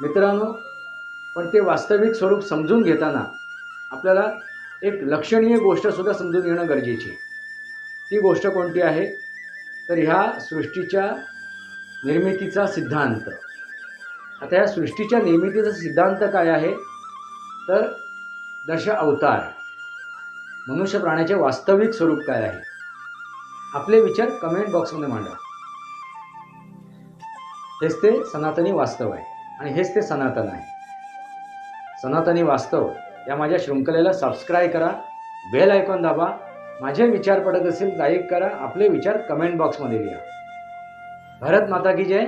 मित्रांनो पण ते वास्तविक स्वरूप समजून घेताना आपल्याला एक लक्षणीय गोष्टसुद्धा समजून घेणं गरजेची ती गोष्ट कोणती आहे? तर ह्या सृष्टीच्या निर्मितीचा सिद्धांत. आता ह्या सृष्टीच्या निर्मितीचा सिद्धांत काय आहे? तर दश अवतार. मनुष्य प्राण्याचे वास्तविक स्वरूप काय आहे? आपले विचार कमेंट बॉक्समध्ये मांडा. हेच ते सनातनी वास्तव आहे. आणि हेच ते सनातन आहे. सनातनी वास्तव या माझ्या शृंखलेला सबस्क्राईब करा बेल आयकॉन दाबा माझे विचार पडत असेल लाईक करा आपले विचार कमेंट बॉक्समध्ये लिहा. भारत माता की जय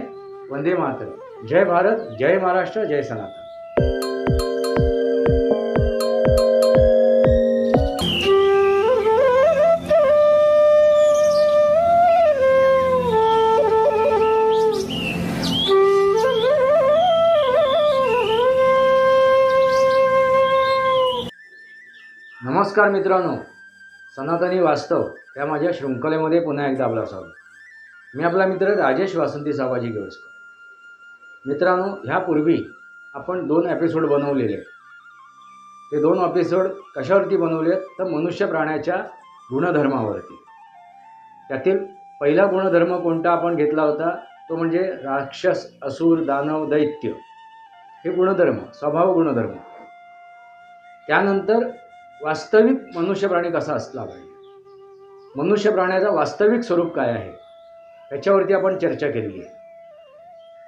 वंदे मातर जय भारत जय महाराष्ट्र जय सनातन. नमस्कार मित्रांनो. सनातनी वास्तव या माझ्या शृंखलेमध्ये पुन्हा एकदा आपला स्वागत. मी आपला मित्र राजेश वासंती सावाजी गेवस्कर मित्रांनो ह्यापूर्वी आपण दोन एपिसोड बनवलेले ते दोन एपिसोड कशावरती बनवले तर मनुष्य प्राण्याच्या गुणधर्मावरती. त्यातील पहिला गुणधर्म कोणता आपण घेतला होता? तो म्हणजे राक्षस असुर दानव दैत्य. हे गुणधर्म स्वभाव गुणधर्म. त्यानंतर वास्तविक मनुष्य प्राणी कसा असला पाहिजे? मनुष्य प्राण्याचा वास्तविक स्वरूप काय आहे? त्याच्यावरती आपण चर्चा केली आहे.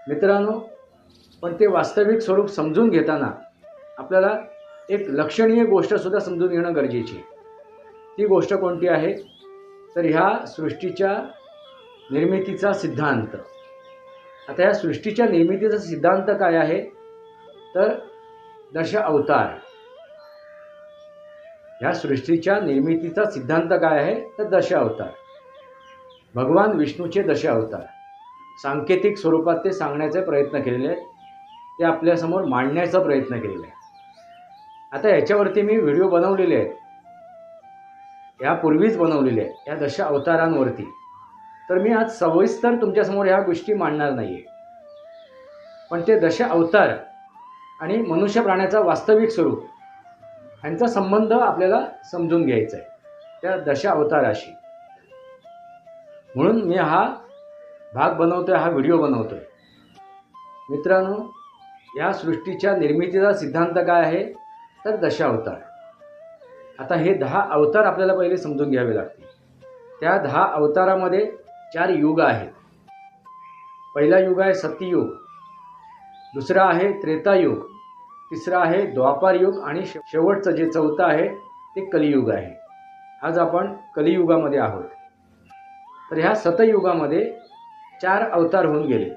मित्रांनो पण ते वास्तविक स्वरूप समजून घेताना आपल्याला एक लक्षणीय गोष्टसुद्धा समजून घेणं गरजेची ती गोष्ट कोणती आहे? तर ह्या सृष्टीच्या निर्मितीचा सिद्धांत. आता ह्या सृष्टीच्या निर्मितीचा सिद्धांत काय आहे? तर दश अवतार. ह्या सृष्टीच्या निर्मितीचा सिद्धांत काय आहे? तर दशा अवतार. भगवान विष्णूचे दशा अवतार. सांकेतिक स्वरूपात ते सांगण्याचे प्रयत्न केलेले आहेत. ते आपल्यासमोर मांडण्याचा प्रयत्न केलेला आहे आता याच्यावरती मी व्हिडिओ बनवलेले आहेत. यापूर्वीच बनवलेले आहेत या दशा अवतारांवरती. तर मी आज सविस्तर तुमच्यासमोर ह्या गोष्टी मांडणार नाही आहे पण ते दश अवतार आणि मनुष्य प्राण्याचा वास्तविक स्वरूप ह्यांचा संबंध आपल्याला समजून घ्यायचा आहे. त्या दशा अवताराशी. म्हणून मी हा भाग बनवतोय हा व्हिडिओ बनवतोय. मित्रांनो या सृष्टीच्या निर्मितीचा सिद्धांत काय आहे? तर दशा अवतार. आता हे दहा अवतार आपल्याला पहिले समजून घ्यावे लागतील. त्या दहा अवतारामध्ये चार युग आहेत. पहिला युग आहे सत्ययुग. दुसरा आहे त्रेतायुग तिसरं आहे द्वापार युग आणि शेवटचं जे चौथं आहे ते कलियुग आहे. आज आपण कलियुगामध्ये आहोत. तर ह्या सतयुगामध्ये चार अवतार होऊन गेले.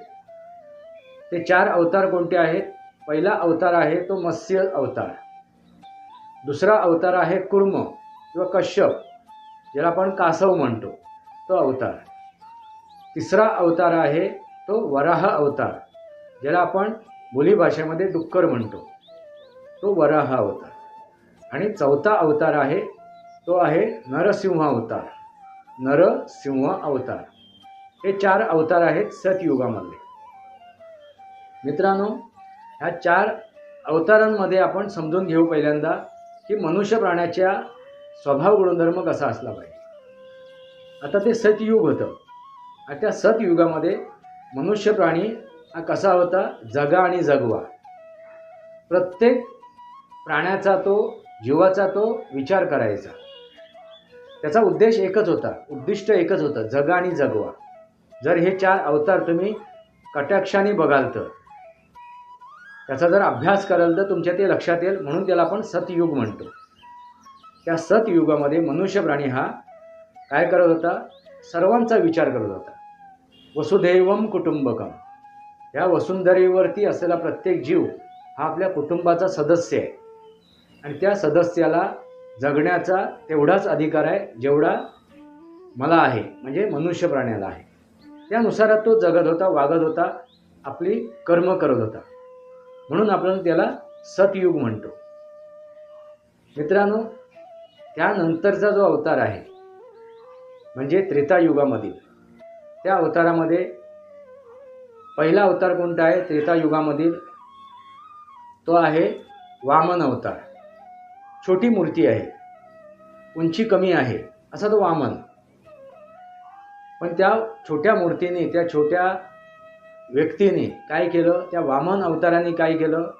ते चार अवतार कोणते आहेत? पहिला अवतार आहे तो मत्स्य अवतार. दुसरा अवतार आहे कुर्म किंवा कश्यप ज्याला आपण कासव म्हणतो. तो अवतार. तिसरा अवतार आहे तो वराह अवतार ज्याला आपण बोलीभाषेमध्ये डुक्कर म्हणतो. तो वराह अवतार. आणि चौथा अवतार आहे तो आहे नरसिंह अवतार. नरसिंह अवतार. हे चार अवतार आहेत सतयुगामधले. मित्रांनो ह्या चार अवतारांमध्ये आपण समजून घेऊ पहिल्यांदा की मनुष्य प्राण्याच्या स्वभाव गुणधर्म कसा असला पाहिजे. आता ते सतयुग होतं. आणि त्या सतयुगामध्ये मनुष्य प्राणी हा कसा होता? जगा आणि जगवा. प्रत्येक प्राण्याचा तो जीवाचा तो विचार करायचा. त्याचा उद्देश एकच होता उद्दिष्ट एकच होतं जगा आणि जगवा. जर हे चार अवतार तुम्ही कटाक्षाने बघाल तर त्याचा जर अभ्यास कराल तर तुमच्या ते लक्षात येईल म्हणून त्याला आपण सतयुग म्हणतो. त्या सतयुगामध्ये मनुष्य प्राणी हा काय करत होता? सर्वांचा विचार करत होता. वसुधैवम कुटुंबकम. या वसुंधरेवरती असलेला प्रत्येक जीव हा आपल्या कुटुंबाचा सदस्य आहे. आणि त्या सदस्याला जगण्याचा तेवढाच अधिकार आहे जेवढा मला आहे म्हणजे मनुष्य प्राण्याला आहे. त्यानुसार तो जगत होता वागत होता आपली कर्म करत होता. म्हणून आपण त्याला सतयुग म्हणतो. मित्रांनो त्यानंतरचा जो अवतार आहे म्हणजे त्रेतायुगामधील त्या अवतारामध्ये पहिला अवतार कोणता आहे? त्रेतायुगामधील तो आहे वामन अवतार. छोटी मूर्ती आहे. उंची कमी आहे. असा तो वामन. पण त्या छोट्या मूर्तीने त्या छोट्या व्यक्तीने काय केलं? त्या वामन अवताराने काय केलं?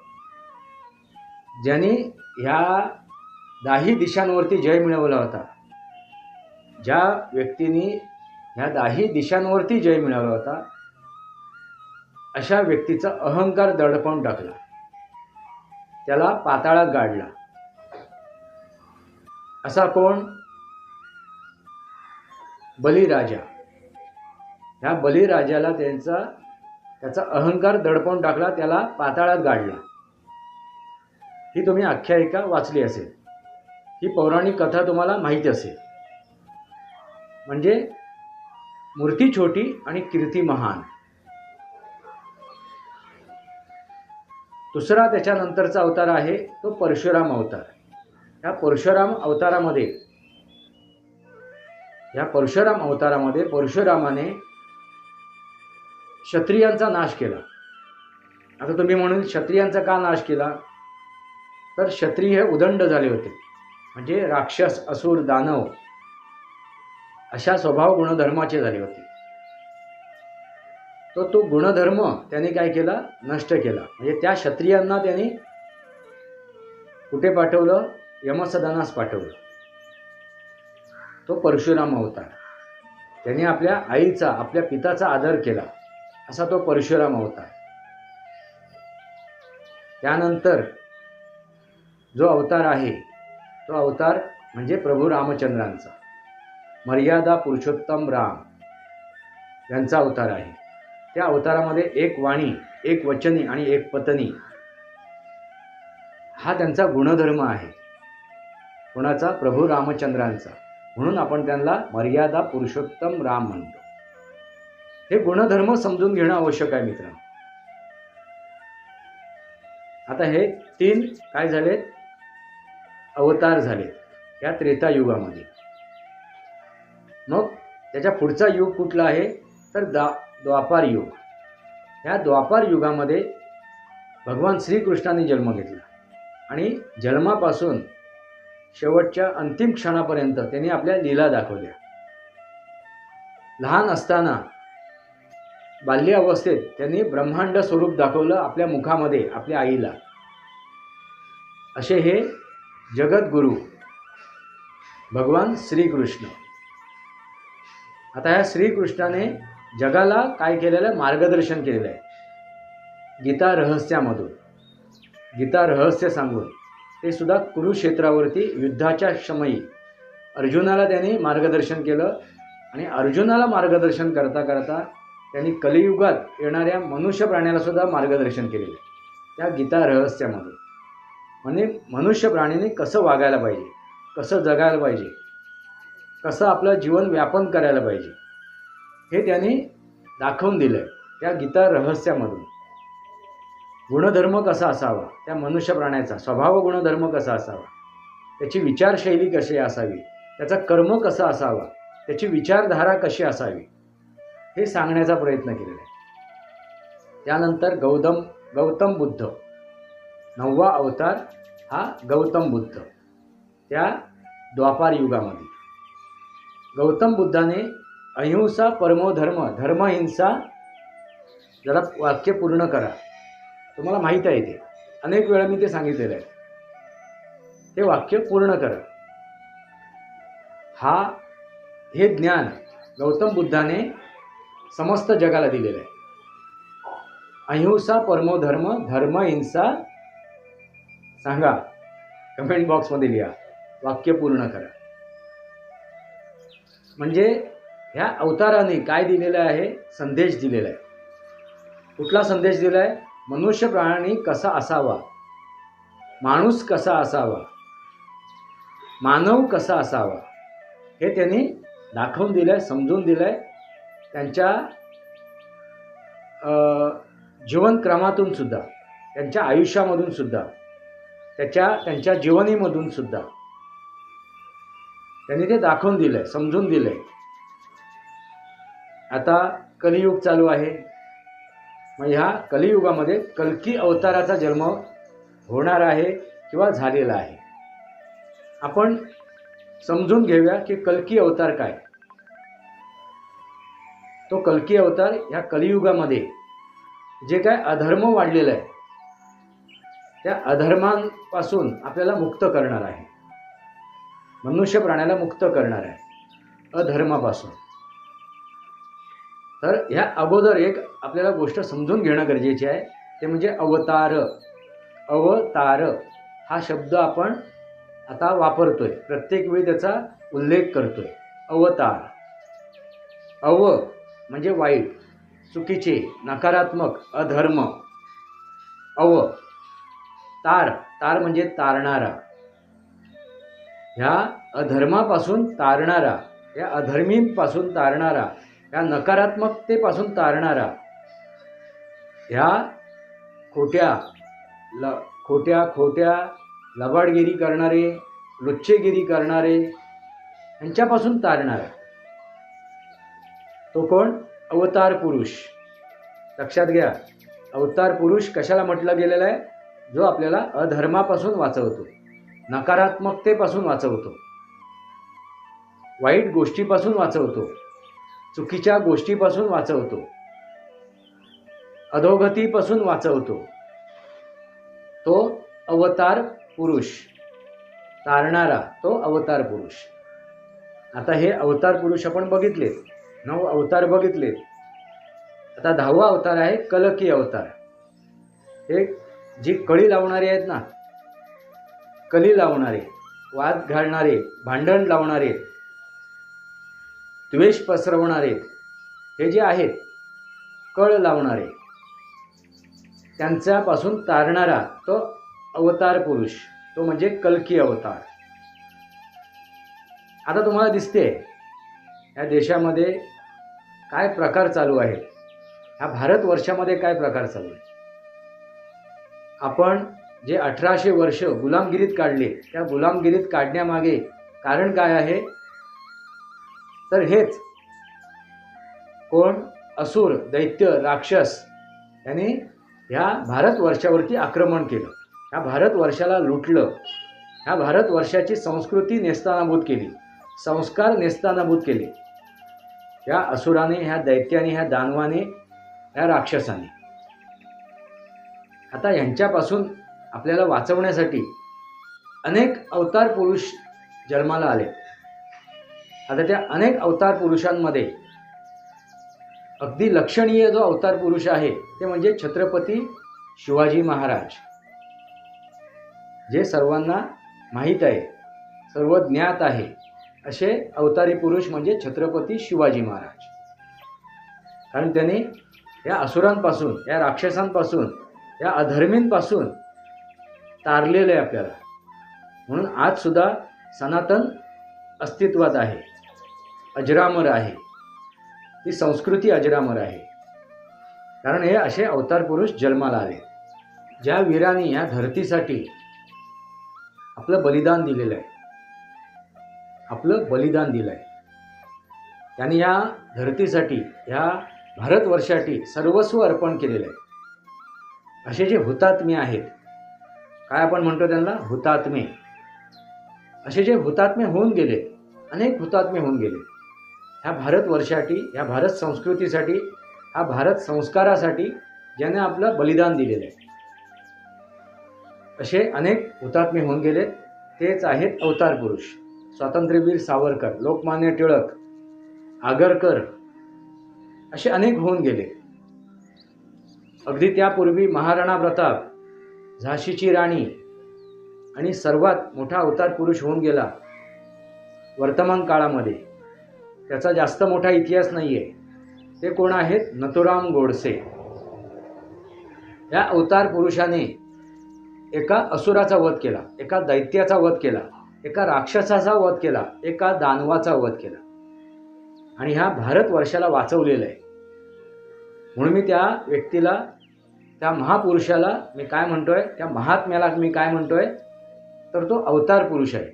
ज्याने ह्या दाही दिशांवरती जय मिळवला होता. ज्या व्यक्तीने ह्या दाही दिशांवरती जय मिळवला होता अशा व्यक्तीचा अहंकार दडपण टाकला. त्याला पाताळात गाडला. असा कोण? बलिराजा. ह्या बलिराजाला त्यांचा त्याचा अहंकार दडपण टाकला त्याला पाताळात गाडला. ही तुम्ही आख्यायिका वाचली असेल. ही पौराणिक कथा तुम्हाला माहिती असेल. म्हणजे मूर्ती छोटी आणि कीर्ती महान. दुसरा त्याच्यानंतरचा अवतार आहे तो परशुराम अवतार. या परशुराम अवतारामध्ये या परशुराम अवतारामध्ये परशुरामाने क्षत्रियांचा नाश केला. आता तुम्ही म्हणून क्षत्रियांचा का नाश केला? तर क्षत्रिय हे उदंड झाले होते. म्हणजे राक्षस असुर दानव अशा स्वभाव गुणधर्माचे झाले होते. तो तो गुणधर्म त्याने काय केला? नष्ट केला. म्हणजे त्या क्षत्रियांना त्याने कुठे पाठवलं? यमसदनास पाठवलं. तो परशुराम अवतार त्याने आपल्या आईचा आपल्या पिताचा आदर केला असा तो परशुराम अवतार त्यानंतर जो अवतार आहे तो अवतार म्हणजे प्रभू रामचंद्रांचा. मर्यादा पुरुषोत्तम राम यांचा अवतार आहे. त्या अवतारामध्ये एक वाणी एक वचनी आणि एक पत्नी. हा त्यांचा गुणधर्म आहे. कोणाचा? प्रभू रामचंद्रांचा. म्हणून आपण त्यांना मर्यादा पुरुषोत्तम राम म्हणतो. हे गुणधर्म समजून घेणं आवश्यक आहे मित्रांनो. आता हे तीन काय झालेत? अवतार झालेत. या त्रेतायुगामध्ये मग त्याच्या पुढचा युग कुठला आहे? तर द्वा द्वापार युग. ह्या द्वापार युगामध्ये भगवान श्रीकृष्णाने जन्म घेतला. आणि जन्मापासून शेवटच्या अंतिम क्षणापर्यंत त्यांनी आपल्या लीला दाखवल्या. लहान असताना बाल्य अवस्थेत त्यांनी ब्रह्मांड स्वरूप दाखवलं आपल्या मुखामध्ये आपल्या आईला. असे हे जगद्गुरू भगवान श्रीकृष्ण. आता ह्या श्रीकृष्णाने जगाला काय केलेलं? आहे मार्गदर्शन केलेलं आहे. गीता रहस्यामधून. गीता रहस्य सांगून. ते सुद्धा कुरुक्षेत्रावरती युद्धाच्या समयी अर्जुनाला त्यांनी मार्गदर्शन केलं आणि अर्जुनाला मार्गदर्शन करता करता त्यांनी कलियुगात येणाऱ्या मनुष्य प्राण्याला सुद्धा मार्गदर्शन केलेलं आहे. त्या गीता रहस्यामध्ये. म्हणजे मनुष्य प्राणीने कसं वागायला पाहिजे? कसं जगायला पाहिजे? कसं आपलं जीवन व्यापन करायला पाहिजे? हे त्यांनी दाखवून दिलं आहे त्या गीता रहस्यामधून. गुणधर्म कसा असावा? त्या मनुष्य प्राण्याचा स्वभाव गुणधर्म कसा असावा? त्याची विचारशैली कशी असावी? त्याचा कर्म कसा असावा? त्याची विचारधारा कशी असावी? हे सांगण्याचा प्रयत्न केलेला आहे. त्यानंतर गौतम गौतम बुद्ध. नववा अवतार हा गौतम बुद्ध. त्या द्वापार युगामध्ये. गौतम बुद्धाने अहिंसा परमो धर्म धर्महिंसा जरा वाक्य पूर्ण करा. तुम्हाला माहीत आहे ते. अनेक वेळा मी ते सांगितलेलं आहे. ते वाक्य पूर्ण करा. हा हे ज्ञान गौतम बुद्धाने समस्त जगाला दिलेलं आहे. अहिंसा परमो धर्म धर्म हिंसा सांगा. कमेंट बॉक्समध्ये लिहा. वाक्य पूर्ण करा. म्हणजे ह्या अवताराने काय दिलेलं आहे? संदेश दिलेला आहे. कुठला संदेश दिला आहे? मनुष्य प्राणी कसा असावा? माणूस कसा असावा? मानव कसा असावा? हे त्यांनी दाखवून दिलं आहे समजून दिलं आहे त्यांच्या जीवनक्रमातून सुद्धा त्यांच्या आयुष्यामधून सुद्धा त्याच्या त्यांच्या जीवनीमधून सुद्धा. त्यांनी ते दाखवून दिलं आहे समजून दिलं आहे आता कलियुग चालू आहे. म्हणजे मग ह्या कलियुगामध्ये कल्की अवताराचा जन्म होणार आहे किंवा झालेला आहे. आपण समजून घेऊया की कल्की अवतार काय? तो कल्की अवतार ह्या कलियुगामध्ये जे काय अधर्म वाढलेलं आहे त्या अधर्मांपासून आपल्याला मुक्त करणार आहे. मनुष्य प्राण्याला मुक्त करणार आहे अधर्मापासून. तर ह्या अगोदर एक आपल्याला गोष्ट समजून घेणं गरजेचे आहे. ते म्हणजे अवतार. अवतार हा शब्द आपण आता वापरतोय. प्रत्येक वेळी त्याचा उल्लेख करतोय. अवतार. अव म्हणजे वाईट चुकीचे नकारात्मक अधर्म. अव. तार. तार म्हणजे तारणारा. ह्या अधर्मापासून तारणारा या अधर्मींपासून तारणारा. या नकारात्मकतेपासून तारणारा ह्या खोट्या ल खोट्या खोट्या लबाडगिरी करणारे लुच्चेगिरी करणारे यांच्यापासून तारणारा. तो कोण? अवतार पुरुष. लक्षात घ्या अवतार पुरुष कशाला म्हटलं गेलेलं आहे? जो आपल्याला अधर्मापासून वाचवतो नकारात्मकतेपासून वाचवतो वाईट गोष्टीपासून वाचवतो. चुकीच्या गोष्टीपासून वाचवतो. अधोगतीपासून वाचवतो. तो अवतार पुरुष. तारणारा तो अवतार पुरुष. आता हे अवतार पुरुष आपण बघितले नऊ अवतार बघितले आता दहावा अवतार आहे कलकी अवतार. हे जी कळी लावणारे आहेत ना कली लावणारे वाद घालणारे भांडण लावणारे द्वेष पसरवणारे हे जे आहेत कळ लावणारे त्यांच्यापासून तारणारा तो अवतार पुरुष तो म्हणजे कल्की अवतार. आता तुम्हाला दिसते या देशामध्ये काय प्रकार चालू आहे ह्या भारतवर्षामध्ये काय प्रकार चालू आहे आपण जे अठराशे वर्ष गुलामगिरीत काढले त्या गुलामगिरीत काढण्यामागे कारण काय आहे? तर हेच. कोण? असुर दैत्य राक्षस यांनी ह्या भारतवर्षावरती आक्रमण केलं. ह्या भारतवर्षाला लुटलं. ह्या भारतवर्षाची संस्कृती नेस्तानाभूत केली. संस्कार नेस्तानाभूत केले. ह्या असुराने ह्या दैत्याने ह्या दानवाने ह्या राक्षसाने. आता ह्यांच्यापासून आपल्याला वाचवण्यासाठी अनेक अवतार पुरुष जन्माला आले. आता त्या अनेक अवतार पुरुषांमध्ये अगदी लक्षणीय जो अवतार पुरुष आहे ते म्हणजे छत्रपती शिवाजी महाराज. जे सर्वांना माहीत आहे सर्व ज्ञात आहे असे अवतारी पुरुष म्हणजे छत्रपती शिवाजी महाराज. कारण त्यांनी या असुरांपासून या राक्षसांपासून या अधर्मींपासून तारलेलं आहे आपल्याला. म्हणून आजसुद्धा सनातन अस्तित्वात आहे. अजरामर आहे. ती संस्कृती अजरामर आहे. कारण हे असे अवतार पुरुष जन्माला आले ज्या वीरांनी या धरतीसाठी आपलं बलिदान दिलेलं आहे. आपलं बलिदान दिलं आहे. त्यांनी या धरतीसाठी ह्या भारतवर्षासाठी सर्वस्व अर्पण केलेलं आहे. असे जे हुतात्मे आहेत काय आपण म्हणतो त्यांना? हुतात्मे. असे जे हुतात्मे होऊन गेले अनेक हुतात्मे होऊन गेले ह्या भारतवर्षासाठी ह्या भारत संस्कृतीसाठी हा भारत संस्कारासाठी ज्याने आपलं बलिदान दिलेलं आहे. असे अनेक हुतात्मे होऊन गेले. तेच आहेत अवतार पुरुष. स्वातंत्र्यवीर सावरकर लोकमान्य टिळक आगरकर असे अनेक होऊन गेले. अगदी त्यापूर्वी महाराणा प्रताप झाशीची राणी आणि सर्वात मोठा अवतार पुरुष होऊन गेला वर्तमान काळामध्ये. त्याचा जास्त मोठा इतिहास नाही आहे ते कोण आहेत? नथुराम गोडसे. या अवतार पुरुषाने एका असुराचा वध केला एका दैत्याचा वध केला एका राक्षसाचा वध केला एका दानवाचा वध केला. आणि ह्या भारतवर्षाला वाचवलेलं आहे. म्हणून मी त्या व्यक्तीला त्या महापुरुषाला मी काय म्हणतोय? त्या महात्म्याला मी काय म्हणतोय? तर तो अवतार पुरुष आहे.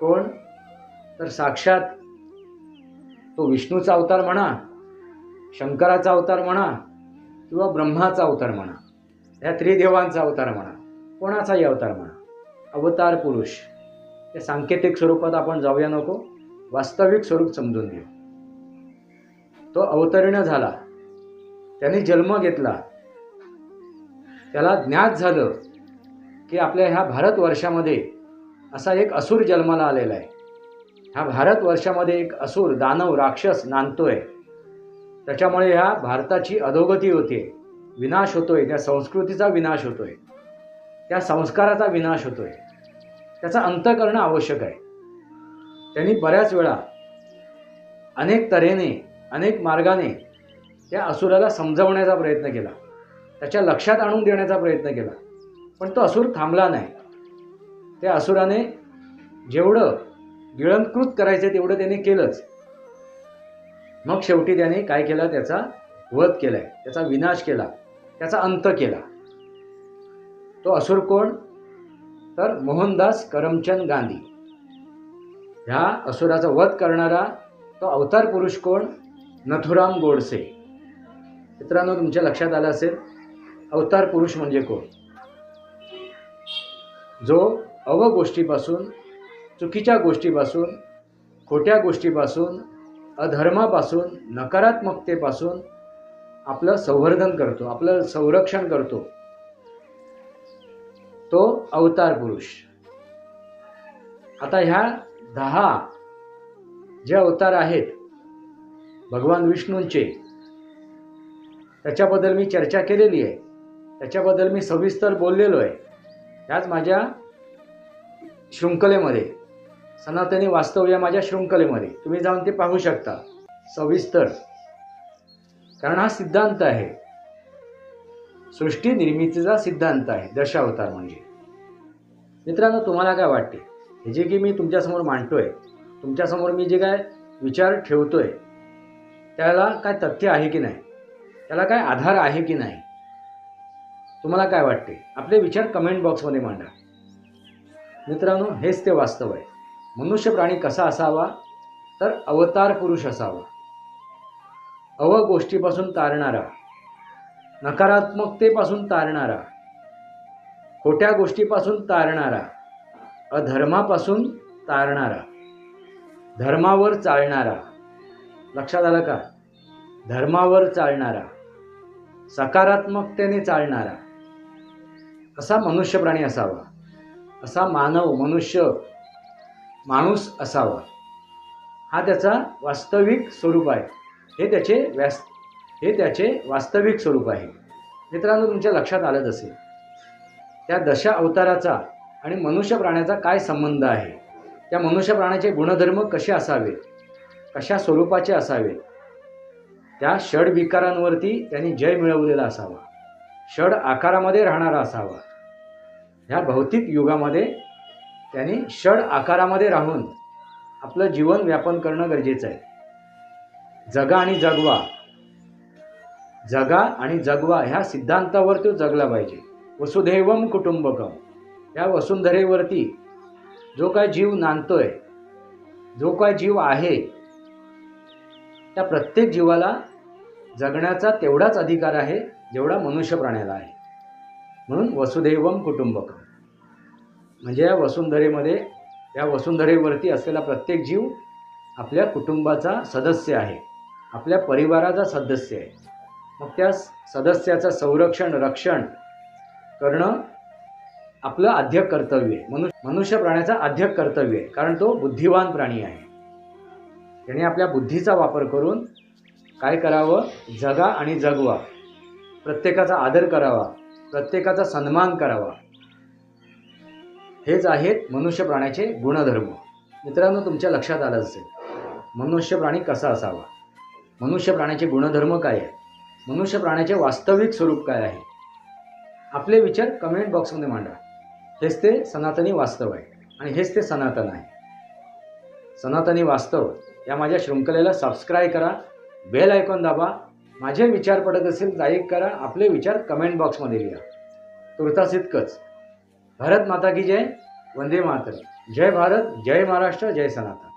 कोण? तर साक्षात तो विष्णूचा अवतार म्हणा शंकराचा अवतार म्हणा किंवा ब्रह्माचा अवतार म्हणा या त्रिदेवांचा अवतार म्हणा कोणाचाही अवतार म्हणा अवतार पुरुष हे सांकेतिक स्वरूपात आपण जाऊया नको वास्तविक स्वरूप समजून घेऊ. तो अवतरण झाला त्याने जन्म घेतला त्याला ज्ञात झालं की आपल्या ह्या भारतवर्षामध्ये असा एक असुर जन्माला आलेला आहे. ह्या भारतवर्षामध्ये एक असुर दानव राक्षस नांदतोय. त्याच्यामुळे ह्या भारताची अधोगती होते. विनाश होतोय. त्या संस्कृतीचा विनाश होतोय. त्या संस्काराचा विनाश होतोय. त्याचा अंत करणं आवश्यक आहे. त्यांनी बऱ्याच वेळा अनेक तऱ्हेने अनेक मार्गाने त्या असुराला समजवण्याचा प्रयत्न केला. त्याच्या लक्षात आणून देण्याचा प्रयत्न केला. पण तो असुर थांबला नाही. त्या असुराने जेवढं गिळंकृत करायचं तेवढं त्याने केलंच. मग शेवटी त्याने काय केलं? त्याचा वध केलाय. त्याचा विनाश केला. त्याचा अंत केला. तो असुर कोण? तर मोहनदास करमचंद गांधी. ह्या असुराचा वध करणारा तो अवतार पुरुष कोण? नथुराम गोडसे. मित्रांनो तुमच्या लक्षात आलं असेल? अवतार पुरुष म्हणजे कोण? जो अव गोष्टीपासून चुकीच्या गोष्टीपासून खोट्या गोष्टीपासून अधर्मापासून नकारात्मकतेपासून आपलं संवर्धन करतो आपलं संरक्षण करतो. तो अवतार पुरुष. आता ह्या दहा जे अवतार आहेत भगवान विष्णूंचे त्याच्याबद्दल मी चर्चा केलेली आहे. त्याच्याबद्दल मी सविस्तर बोललेलो आहे. त्याच माझ्या शृंखलेमध्ये. सनातनी वास्तव या माझ्या शृंखलेमध्ये. तुम्ही जाऊन ते पाहू शकता. सविस्तर. कारण हा सिद्धांत आहे. सृष्टी निर्मितीचा सिद्धांत आहे. दशावतार म्हणजे. मित्रांनो तुम्हाला काय वाटते? हे जे की मी तुमच्यासमोर मांडतोय तुमच्यासमोर मी जे काय विचार ठेवतोय त्याला काय तथ्य आहे की नाही? त्याला काय आधार आहे की नाही? तुम्हाला काय वाटते? आपले विचार कमेंट बॉक्समध्ये मांडा. मित्रांनो हेच ते वास्तव आहे. मनुष्य प्राणी कसा असावा? तर अवतार पुरुष असावा. अव गोष्टीपासून तारणारा नकारात्मकतेपासून तारणारा खोट्या गोष्टीपासून तारणारा अधर्मापासून तारणारा धर्मावर चालणारा. लक्षात आलं का? धर्मावर चालणारा सकारात्मकतेने चालणारा. असा मनुष्य प्राणी असावा. असा मानव मनुष्य माणूस असावा. हा त्याचा वास्तविक स्वरूप आहे. हे त्याचे व्यास हे त्याचे वास्तविक स्वरूप आहे. मित्रांनो तुमच्या लक्षात आलंच असेल. त्या दशा अवताराचा आणि मनुष्य प्राण्याचा काय संबंध आहे? त्या मनुष्य प्राण्याचे गुणधर्म कसे असावे कशा स्वरूपाचे असावे त्या षड विकारांवरती त्यांनी जय मिळवलेला असावा. षड आकारामध्ये राहणारा असावा. ह्या भौतिक युगामध्ये त्यांनी षड आकारामध्ये राहून आपलं जीवन व्यापन करणं गरजेचं आहे. जगा आणि जगवा. जगा आणि जगवा ह्या सिद्धांतावर तो जगला पाहिजे. वसुधैवम कुटुंबकम. या वसुंधरेवरती जो काय जीव नांदतोय जो काय जीव आहे त्या प्रत्येक जीवाला जगण्याचा तेवढाच अधिकार आहे जेवढा मनुष्य प्राण्याला आहे. म्हणून वसुधैवम कुटुंबकम. म्हणजे या वसुंधरेमध्ये या वसुंधरेवरती असलेला प्रत्येक जीव आपल्या कुटुंबाचा सदस्य आहे. आपल्या परिवाराचा सदस्य आहे. मग त्या सदस्याचं संरक्षण रक्षण करणं आपलं आद्य कर्तव्य आहे. मनु मनुष्य प्राण्याचा आद्य कर्तव्य आहे. कारण तो बुद्धिवान प्राणी आहे. त्याने आपल्या बुद्धीचा वापर करून काय करावं? जगा आणि जगवा. प्रत्येकाचा आदर करावा. प्रत्येकाचा सन्मान करावा. हेच आहेत मनुष्य प्राण्याचे गुणधर्म. मित्रांनो तुमच्या लक्षात आलं असेल मनुष्य प्राणी कसा असावा? मनुष्य प्राण्याचे गुणधर्म काय आहे मनुष्य प्राण्याचे वास्तविक स्वरूप काय आहे? आपले विचार कमेंट बॉक्समध्ये मांडा. हेच ते सनातनी वास्तव आहे आणि हेच ते सनातन आहे. सनातनी वास्तव या माझ्या शृंखलेला सबस्क्राईब करा बेल आयकॉन दाबा माझे विचार पडत असेल लाईक करा आपले विचार कमेंट बॉक्समध्ये लिहा. तुर्तास इतकंच. भारत माता की जय वंदे मातर जय भारत जय महाराष्ट्र जय सनातन।